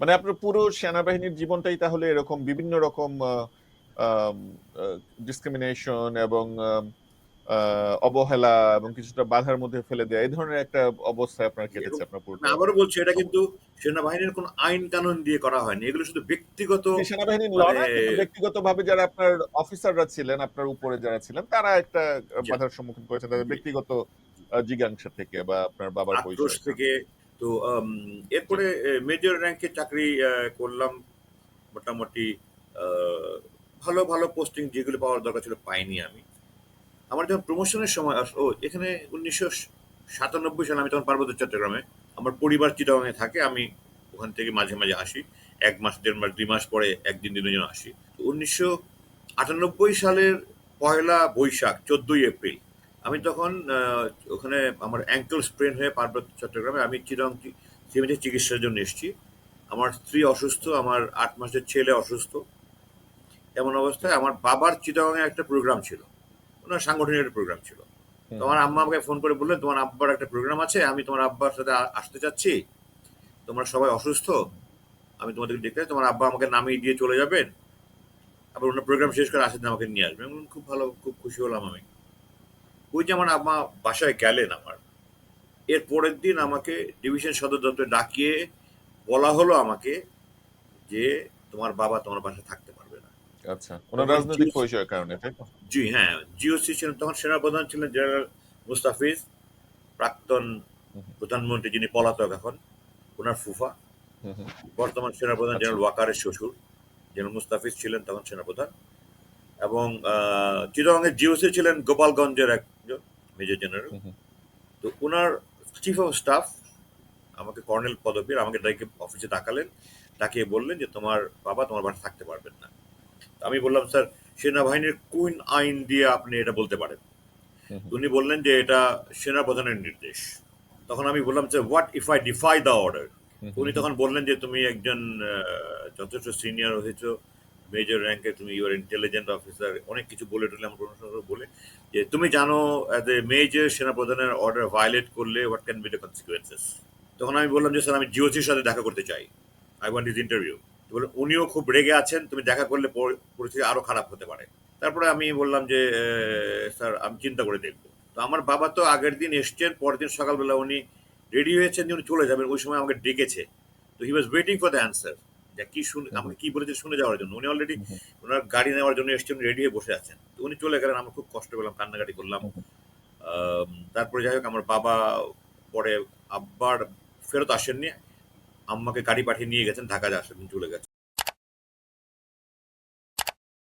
মানে আপনার পুরো সেনাবাহিনীর জীবনটাই তাহলে এরকম বিভিন্ন রকম ডিসক্রিমিনেশন এবং অবহেলা এবং কিছুটা বাধার মধ্যে ফেলে দেয়া এই ধরনের একটা অবস্থায় আপনার কেটেছে আপনার পুরো আবারও বলছি এটা কিন্তু সেনাবাহিনীর কোন আইন কানুন দিয়ে করা হয়নি এগুলো শুধু ব্যক্তিগত সেনাবাহিনীর মানে- কিন্তু ব্যক্তিগতভাবে যারা আপনার অফিসাররা ছিলেন আপনার উপরে যারা ছিলেন তারা একটা বাধার সম্মুখীন করেছেন তাদের ব্যক্তিগত জিজ্ঞাসা থেকে বা আপনার বাবার পরিচয় থেকে তো এরপরে মেজর র্যাঙ্কে চাকরি করলাম। মোটামুটি ভালো ভালো পোস্টিং যেগুলো পাওয়ার দরকার ছিল পাইনি আমি। আমার যখন প্রমোশনের সময় আস- ও, এখানে উনিশশো সাতানব্বই সালে আমি তখন পার্বত্য চট্টগ্রামে, আমার পরিবার চিটাগাঙে থাকে, আমি ওখান থেকে মাঝে মাঝে আসি। এক মাস, দেড় মাস, দুই মাস পরে একদিন দিনের জন্য আসি। উনিশশো আটানব্বই সালের পয়লা বৈশাখ, চোদ্দই এপ্রিল আমি তখন ওখানে আমার অ্যাঙ্কেল স্প্রেন হয়ে পার্বত্য চট্টগ্রামে আমি চিরং সিমেন্টের চিকিৎসার জন্য এসেছি। আমার স্ত্রী অসুস্থ আমার আট মাসের ছেলে অসুস্থ। এমন অবস্থায় আমার বাবার চিটাগাঙে একটা প্রোগ্রাম ছিল। ওনার সাংগঠনিক একটা প্রোগ্রাম ছিল। তোমার আম্মা আমাকে ফোন করে বললেন তোমার আব্বার একটা প্রোগ্রাম আছে আমি তোমার আব্বার সাথে আসতে চাচ্ছি। তোমরা সবাই অসুস্থ আমি তোমাদেরকে দেখতে। তোমার আব্বা আমাকে নামিয়ে দিয়ে চলে যাবেন। আবার ওনার প্রোগ্রাম শেষ করে আসেন আমাকে নিয়ে আসবেন। খুব ভালো খুব খুশি হলাম আমি। ওই যেমন আমার বাসায় গেলেন আমার। এর পরের দিন আমাকে ডিভিশন সদর দপ্তরে ডাকিয়ে বলা হলো আমাকে যে তোমার বাবা তোমার বাসায় থাকতে পারবে না। আচ্ছা ওনার রাজনৈতিক পরিচয়ের কারণে জি হ্যাঁ জিওসি ছিলেন তখন সেনাপ্রধান ছিলেন জেনারেল মুস্তাফিজ প্রাক্তন প্রধানমন্ত্রী যিনি পলাতক এখন ওনার ফুফা। বর্তমান সেনাপ্রধান আচ্ছা। জেনারেল ওয়াকারের শ্বশুর জেনারেল মুস্তাফিজ ছিলেন তখন সেনাপ্রধান। এবং চিটাগাংয়ের জিওসি ছিলেন গোপালগঞ্জের একজন মেজর জেনারেল। তো ওনার চিফ অফ স্টাফ আমাকে কর্নেল পদবীর আমাকে ডাকে অফিসে ডাকালেন ডাকিয়ে বললেন যে তোমার বাবা তোমার বাসা থাকতে পারবেন না। আমি বললাম স্যার সেনাবাহিনীর কোন আইন দিয়ে আপনি এটা বলতে পারেন। উনি বললেন যে এটা সেনাপ্রধানের নির্দেশ। তখন আমি বললাম যে what if I defy the order উনি তখন বললেন যে তুমি একজন যথেষ্ট সিনিয়র হয়েছো মেজর র্যাঙ্কে তুমি ইউর ইন্টেলিজেন্ট অফিসার অনেক কিছু বলে টলে আমার করে বলে, যে তুমি জানো অ্যাজ এ মেজর সেনাপ্রধানের অর্ডার ভায়োলেট করলে what can be the consequences তখন আমি বললাম যে, স্যার, আমি জিওসির সাথে দেখা করতে চাই। আই ওয়ান্ট ইজ ইন্টারভিউ বলে উনিও খুব রেগে আছেন, তুমি দেখা করলে পরিস্থিতি আরও খারাপ হতে পারে। তারপরে আমি বললাম যে স্যার, আমি চিন্তা করে দেখব। তো আমার বাবা তো আগের দিন এসছেন, পরের দিন সকালবেলা উনি রেডি হয়েছেন উনি চলে যাবেন, ওই সময় আমাকে ডেকেছে। তো he was waiting for the answer যে কি শুনে আমাকে কি বলেছে শুনে যাওয়ার জন্য? উনি অলরেডি। ওনার গাড়ি নেওয়ার জন্য এসছেন রেডি হয়ে বসে আছেন। তো উনি চলে গেলেন আমরা খুব কষ্ট পেলাম কান্নাকাটি করলাম। তারপরে যাই হোক আমার বাবা পরে আব্বার ফেরত আসেননি। আম্মাকে গাড়ি পাঠিয়ে নিয়ে গেছেন ঢাকা আসেন চলে গেছেন।